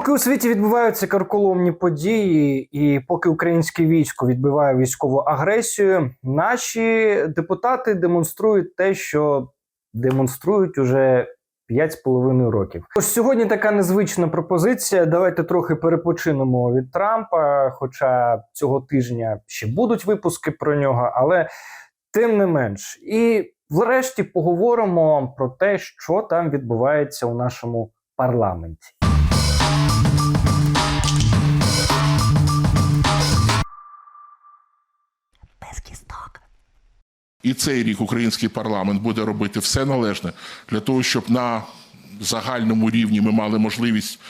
Поки у світі відбуваються карколомні події, і поки українське військо відбиває військову агресію, наші депутати демонструють те, що демонструють уже 5,5 років. Тож сьогодні така незвична пропозиція. Давайте трохи перепочинемо від Трампа. Хоча цього тижня ще будуть випуски про нього, але тим не менш. І врешті поговоримо про те, що там відбувається у нашому парламенті. І цей рік український парламент буде робити все належне для того, щоб на загальному рівні ми мали можливість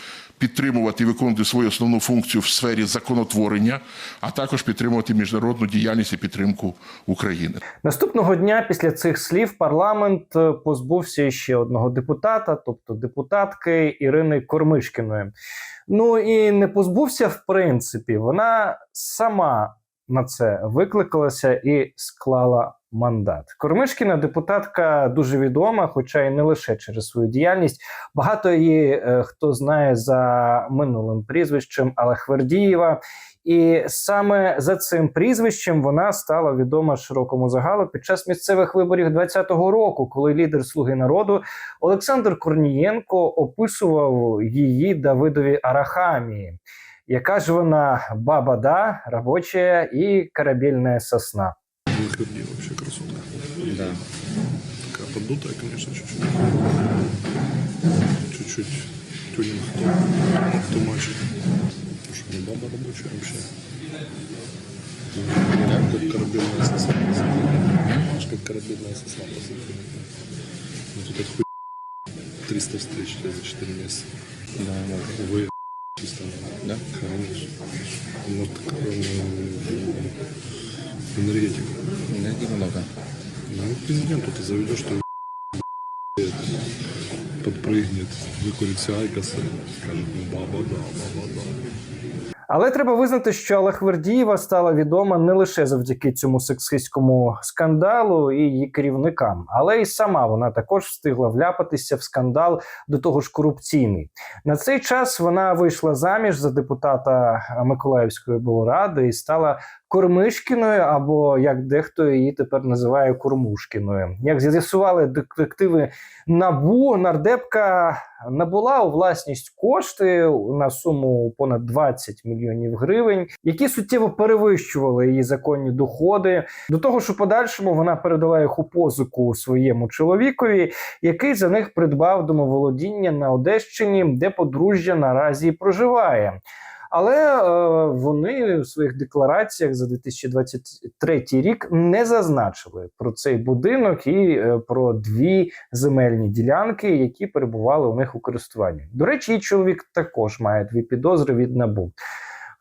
підтримувати і виконувати свою основну функцію в сфері законотворення, а також підтримувати міжнародну діяльність і підтримку України. Наступного дня після цих слів парламент е, позбувся ще одного депутата, тобто депутатки Ірини Кормишкіної. Ну і не позбувся, в принципі, вона сама на це викликалася і склала мандат. Кормишкіна депутатка дуже відома, хоча й не лише через свою діяльність. Багато її е, хто знає за минулим прізвищем Алехвердієва. І саме за цим прізвищем вона стала відома широкому загалу під час місцевих виборів 2020 року, коли лідер Слуги народу Олександр Корнієнко описував її Давидові Арахамії. Яка ж вона баба да, робоча і корабельна сосна. Выходи вообще красотка. Да. Такая поддутая, конечно, чуть-чуть. Чуть-чуть тюнинг тумачит. Потому что не баба рабочая вообще. Как корабельная сосна. Знаешь, как корабельная сосна посмотри. Ну тут от хуй 300 встреч за 4 месяца. Да, да. Вы чисто. Да? Конечно. Может, такая энергетика. Энергии много. Ну, президенту ты заведешь, что подпрыгнет, выкурит айкоса, скажет, ну, баба, да, баба, да. Але треба визнати, що Алехвердієва стала відома не лише завдяки цьому сексистському скандалу і її керівникам, але й сама вона також встигла вляпатися в скандал до того ж корупційний. На цей час вона вийшла заміж за депутата Миколаївської облради і стала Кормишкіною, або як дехто її тепер називає Кормушкіною. Як з'ясували детективи Набу, нардепка набула у власність кошти на суму понад 20 мільйонів гривень, які суттєво перевищували її законні доходи. До того ж, у подальшому вона передала їх у позику своєму чоловікові, який за них придбав домоволодіння на Одещині, де подружжя наразі проживає. Але е, вони в своїх деклараціях за 2023 рік не зазначили про цей будинок і е, про дві земельні ділянки, які перебували у них у користуванні. До речі, і чоловік також має дві підозри від набу.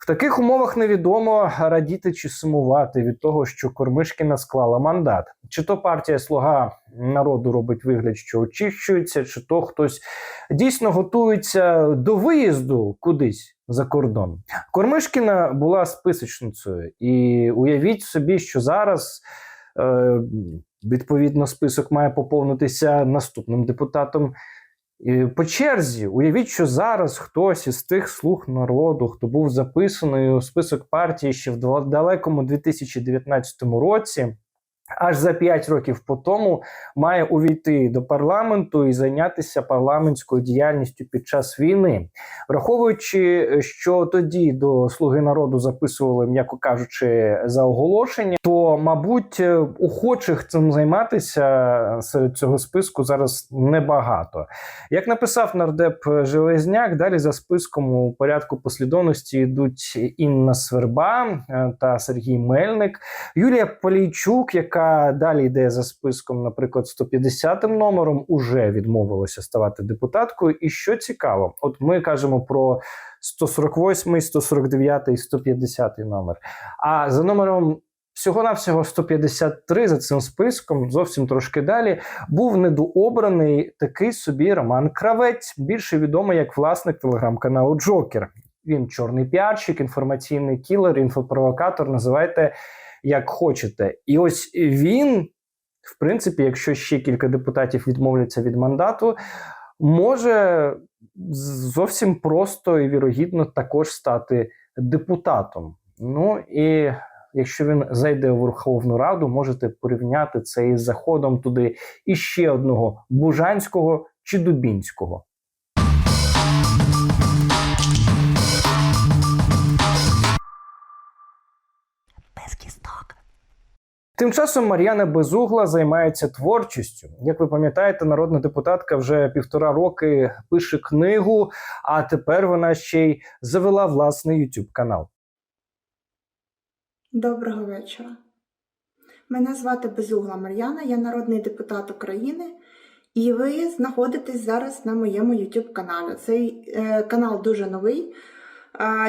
Таких умовах невідомо радіти чи сумувати від того, що Кормишкіна склала мандат. Чи то партія Слуга народу робить вигляд, що очищується, чи то хтось дійсно готується до виїзду кудись за кордон. Кормишкіна була списочницею, і уявіть собі, що зараз. Е, Відповідно, список має поповнитися наступним депутатом по черзі. Уявіть, що зараз хтось із тих слуг народу, хто був записаний у список партії ще в дал- далекому 2019 році, аж за 5 років по тому має увійти до парламенту і зайнятися парламентською діяльністю під час війни. Враховуючи, що тоді до Слуги народу записували, м'яко кажучи, за оголошення, то мабуть охочих цим займатися серед цього списку зараз небагато. Як написав нардеп Железняк, далі за списком у порядку послідовності йдуть Інна Сверба е, та Сергій Мельник, Юлія Полійчук, яка далі йде за списком, наприклад, 150 номером, уже відмовилася ставати депутаткою. І що цікаво, от ми кажемо про 148, 149 і 150 номер. А за номером всього-навсього 153 за цим списком, зовсім трошки далі, був недообраний такий собі Роман Кравець, більше відомий як власник телеграм-каналу Джокер. Він чорний піарщик, інформаційний кілер, інфопровокатор, називайте як хочете. І ось він, в принципі, якщо ще кілька депутатів відмовляться від мандату, може зовсім просто і вірогідно також стати депутатом. Ну і якщо він зайде у Верховну Раду, можете порівняти це із заходом туди іще одного Бужанського чи Дубінського. Тим часом Мар'яна Безугла займається творчістю. Як ви пам'ятаєте, народна депутатка вже півтора роки пише книгу, а тепер вона ще й завела власний YouTube канал. Доброго вечора. Мене звати Безугла Мар'яна, я народний депутат України, і ви знаходитесь зараз на моєму YouTube каналі. Цей е, канал дуже новий.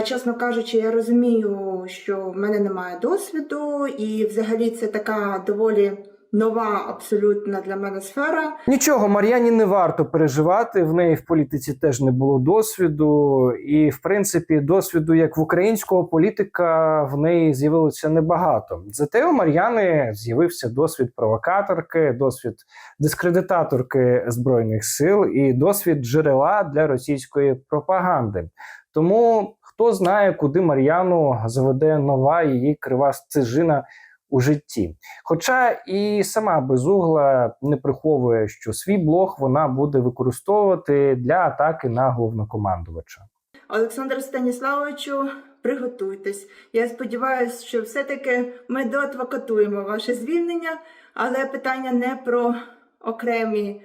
Чесно кажучи, я розумію, що в мене немає досвіду, і взагалі це така доволі нова абсолютно для мене сфера. Нічого, Мар'яні не варто переживати. В неї в політиці теж не було досвіду, і в принципі, досвіду як в українського політика в неї з'явилося небагато. Зате у Мар'яни з'явився досвід провокаторки, досвід дискредитаторки збройних сил і досвід джерела для російської пропаганди. Тому хто знає, куди Мар'яну заведе нова її крива стежина у житті. Хоча і сама безугла не приховує, що свій блог вона буде використовувати для атаки на головнокомандувача. Олександр Станіславовичу, приготуйтесь. Я сподіваюся, що все-таки ми доадвокатуємо ваше звільнення, але питання не про окремих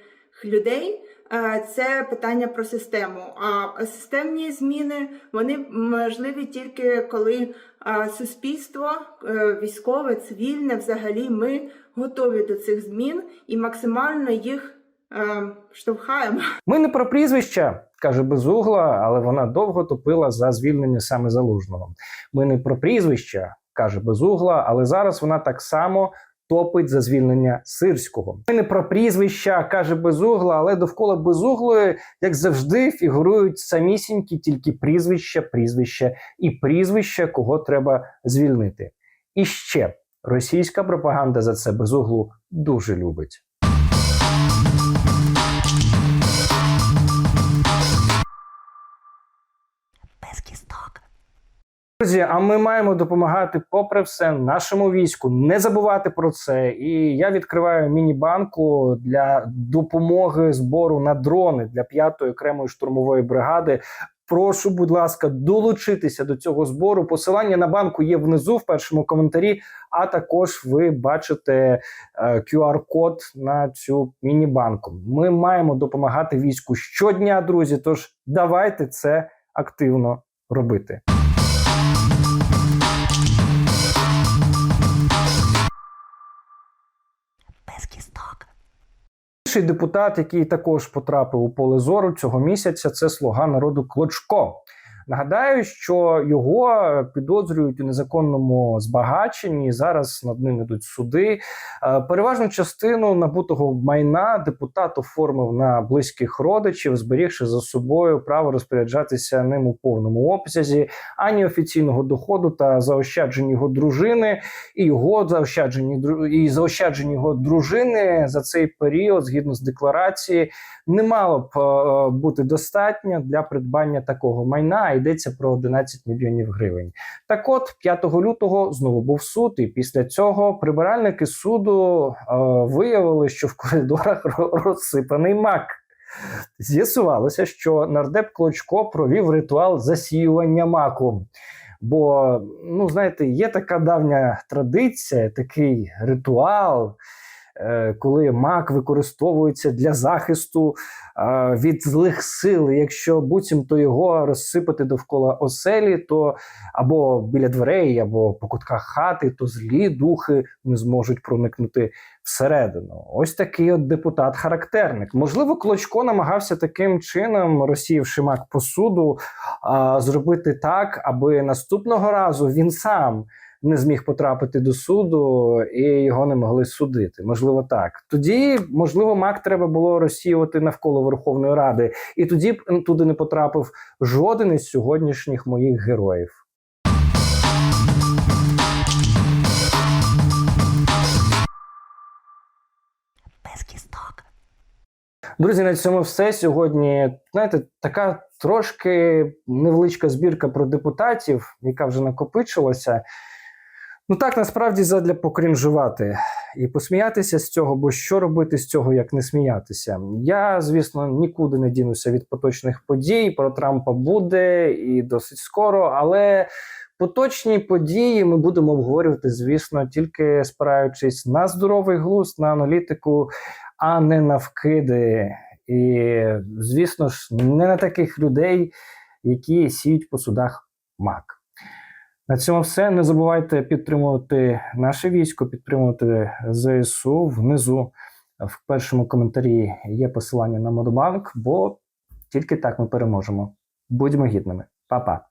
людей. Е, Це питання про систему. А системні зміни вони можливі тільки коли е, суспільство, е, військове, цивільне, взагалі ми готові до цих змін і максимально їх штовхаємо. Ми не про прізвища, каже безугла, але вона довго топила за звільнення саме залужного. Ми не про прізвища, каже безугла, але зараз вона так само. Топить за звільнення сирського. Ми не про прізвища, каже безугла, але довкола безуглої, як завжди, фігурують самісінькі тільки прізвища, прізвища і прізвища, кого треба звільнити. І ще російська пропаганда за це безуглу дуже любить. Друзі, а ми маємо допомагати, попри все, нашому війську. Не забувати про це. І я відкриваю міні-банку для допомоги збору на дрони для п'ятої окремої штурмової бригади. Прошу, будь ласка, долучитися до цього збору. Посилання на банку є внизу в першому коментарі. А також ви бачите е, QR-код на цю міні-банку. Ми маємо допомагати війську щодня, друзі. Тож давайте це активно робити. Інший депутат, який також потрапив у поле зору цього місяця, це слуга народу Клочко. Нагадаю, що його підозрюють у незаконному збагаченні. Зараз над ним ідуть суди. Е, Переважну частину набутого майна депутат оформив на близьких родичів, зберігши за собою право розпоряджатися ним у повному обсязі, ані офіційного доходу та заощаджень його дружини, і його заощаджені і заощаджені його дружини за цей період, згідно з декларації, не мало б е, бути достатньо для придбання такого майна. Йдеться про 11 мільйонів гривень. Так, от 5 лютого знову був суд, і після цього прибиральники суду е, виявили, що в коридорах розсипаний мак. З'ясувалося, що нардеп Клочко провів ритуал засіювання маку. Бо, ну знаєте, є така давня традиція, такий ритуал, коли мак використовується для захисту е, від злих сил. Якщо буцімто його розсипати довкола оселі, то або біля дверей, або по кутках хати, то злі духи не зможуть проникнути всередину. Ось такий от депутат-характерник. Можливо, Клочко намагався таким чином, розсіявши мак посуду, зробити так, аби наступного разу він сам не зміг потрапити до суду і його не могли судити. Можливо, так. Тоді, можливо, мак треба було розсіювати навколо Верховної Ради, і тоді б туди не потрапив жоден із сьогоднішніх моїх героїв. Друзі, на цьому все. Сьогодні, знаєте, така трошки невеличка збірка про депутатів, яка вже накопичилася. Ну так насправді задля покрінжувати і посміятися з цього, бо що робити з цього, як не сміятися. Я, звісно, нікуди не дінуся від поточних подій. Про Трампа буде і досить скоро, але поточні події ми будемо обговорювати, звісно, тільки спираючись на здоровий глузд, на аналітику, а не на вкиди. І, звісно ж, не на таких людей, які сіють по судах мак. На цьому все. Не забувайте підтримувати наше військо, підтримувати ЗСУ. Внизу в першому коментарі є посилання на Модобанк, бо тільки так ми переможемо. Будьмо гідними. Па-па.